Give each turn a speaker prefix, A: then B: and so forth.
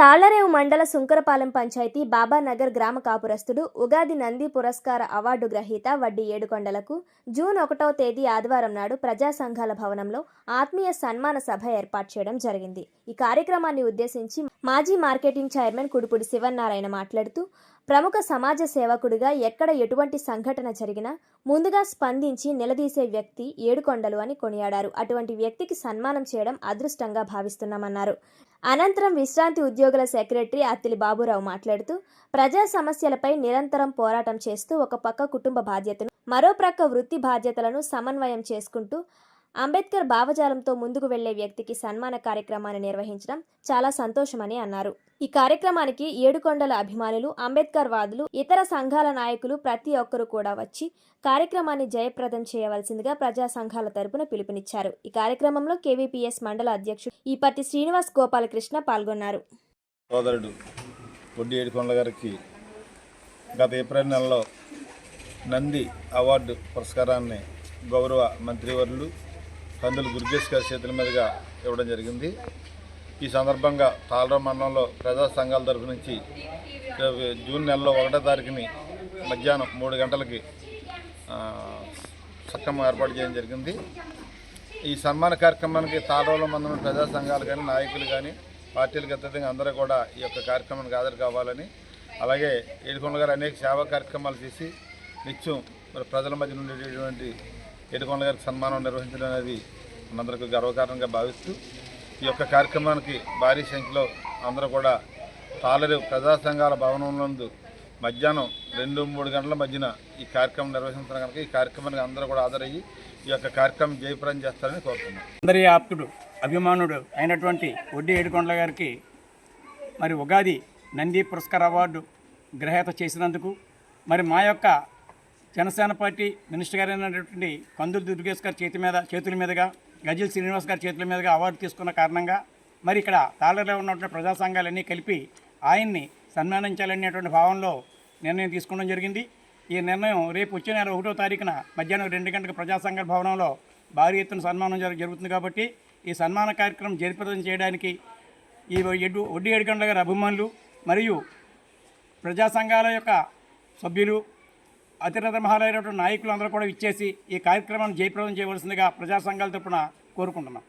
A: తాళ్ళరేవు మండల సుంకరపాలెం పంచాయతీ బాబానగర్ గ్రామ కాపురస్తుడు ఉగాది నంది పురస్కార అవార్డు గ్రహీత వడ్డీ ఏడుకొండలకు జూన్ ఒకటవ తేదీ ఆదివారం నాడు ప్రజా సంఘాల భవనంలో ఆత్మీయ సన్మాన సభ ఏర్పాటు చేయడం జరిగింది. ఈ కార్యక్రమాన్ని ఉద్దేశించి మాజీ మార్కెటింగ్ చైర్మన్ కుడుపుడి శివన్నారాయణ మాట్లాడుతూ ప్రముఖ సమాజ సేవకుడిగా ఎక్కడ ఎటువంటి సంఘటన జరిగినా ముందుగా స్పందించి నిలదీసే వ్యక్తి ఏడుకొండలు అని కొనియాడారు. అటువంటి వ్యక్తికి సన్మానం చేయడం అదృష్టంగా భావిస్తున్నామన్నారు. అనంతరం విశ్రాంతి ఉద్యోగుల సెక్రటరీ అత్తిలి బాబురావు మాట్లాడుతూ ప్రజా సమస్యలపై నిరంతరం పోరాటం చేస్తూ ఒక పక్క కుటుంబ బాధ్యతను మరో ప్రక్క వృత్తి బాధ్యతలను సమన్వయం చేసుకుంటూ అంబేద్కర్ భావజాలంతో ముందుకు వెళ్ళే వ్యక్తికి సన్మాన కార్యక్రమాన్ని నిర్వహించడం చాలా సంతోషమని అన్నారు. ఈ కార్యక్రమానికి ఏడుకొండల అభిమానులు అంబేద్కర్ వాదులు ఇతర సంఘాల నాయకులు ప్రతి ఒక్కరూ కూడా వచ్చి కార్యక్రమాన్ని జయప్రదం చేయవలసిందిగా ప్రజా సంఘాల తరపున పిలుపునిచ్చారు. ఈ కార్యక్రమంలో కేవీపీఎస్ మండల అధ్యక్షుడు ఈపట్టి శ్రీనివాస్ గోపాలకృష్ణ పాల్గొన్నారు.
B: సోదరుడు వడ్డీ ఏడుకొండల గారికి గత ఏప్రిల్ నెలలో నంది అవార్డు పురస్కారాన్ని గౌరవ మంత్రివర్యులు పందులు దుర్గేష్ గారి చేతుల మీదుగా ఇవ్వడం జరిగింది. ఈ సందర్భంగా తాళరావు మండలంలో ప్రజా సంఘాల తరఫు నుంచి జూన్ నెలలో ఒకటో తారీఖుని మధ్యాహ్నం మూడు గంటలకి సక్రమంగా సక్రమం ఏర్పాటు చేయడం జరిగింది. ఈ సన్మాన కార్యక్రమానికి తాడవలో మంది ప్రజా సంఘాలు కానీ నాయకులు కానీ పార్టీలకు అత్యధికంగా అందరూ కూడా ఈ యొక్క కార్యక్రమానికి హాజరు కావాలని అలాగే ఏడుకొండ గారు అనేక సేవా కార్యక్రమాలు చేసి నిత్యం మరి ప్రజల మధ్య ఉండేటటువంటి ఏడుకొండ గారికి సన్మానం నిర్వహించడం అనేది మనందరికీ గర్వకారణంగా భావిస్తూ ఈ యొక్క కార్యక్రమానికి భారీ సంఖ్యలో అందరూ కూడా తాళరు ప్రజా సంఘాల భవనంలో మధ్యాహ్నం రెండు మూడు గంటల మధ్యన ఈ కార్యక్రమం నిర్వహించడం కనుక ఈ కార్యక్రమానికి అందరూ కూడా హాజరయ్యి ఈ యొక్క కార్యక్రమం జయప్రదం చేస్తారని కోరుతున్నాం.
C: అందరి ఆప్తుడు అభిమానుడు అయినటువంటి వడ్డీ ఏడుకొండల గారికి మరి ఉగాది నంది పురస్కార అవార్డు గ్రహీత చేసినందుకు మరి మా యొక్క జనసేన పార్టీ మినిస్టర్ గారు అయినటువంటి కందులు దుర్గేష్ గారి చేతి మీద చేతుల మీదుగా గజిల్ శ్రీనివాస్ గారి చేతుల మీదుగా అవార్డు తీసుకున్న కారణంగా మరి ఇక్కడ తాళలో ఉన్నటువంటి ప్రజా సంఘాలన్నీ కలిపి ఆయన్ని సన్మానించాలనేటువంటి భావంలో నిర్ణయం తీసుకోవడం జరిగింది. ఈ నిర్ణయం రేపు వచ్చే నెల ఒకటో తారీఖున మధ్యాహ్నం రెండు గంటలకు ప్రజాసంఘ భవనంలో భారీ ఎత్తున సన్మానం జరుగుతుంది కాబట్టి ఈ సన్మాన కార్యక్రమం జయప్రదం చేయడానికి ఈ ఎడ్డు వడ్డీ ఏడుగండ్ల గారి అభిమానులు మరియు ప్రజా సంఘాల యొక్క సభ్యులు అతిరథ మహాలైనటువంటి నాయకులు అందరూ కూడా ఇచ్చేసి ఈ కార్యక్రమాన్ని జయప్రదం చేయవలసిందిగా ప్రజా సంఘాల తరపున కోరుకుంటున్నాం.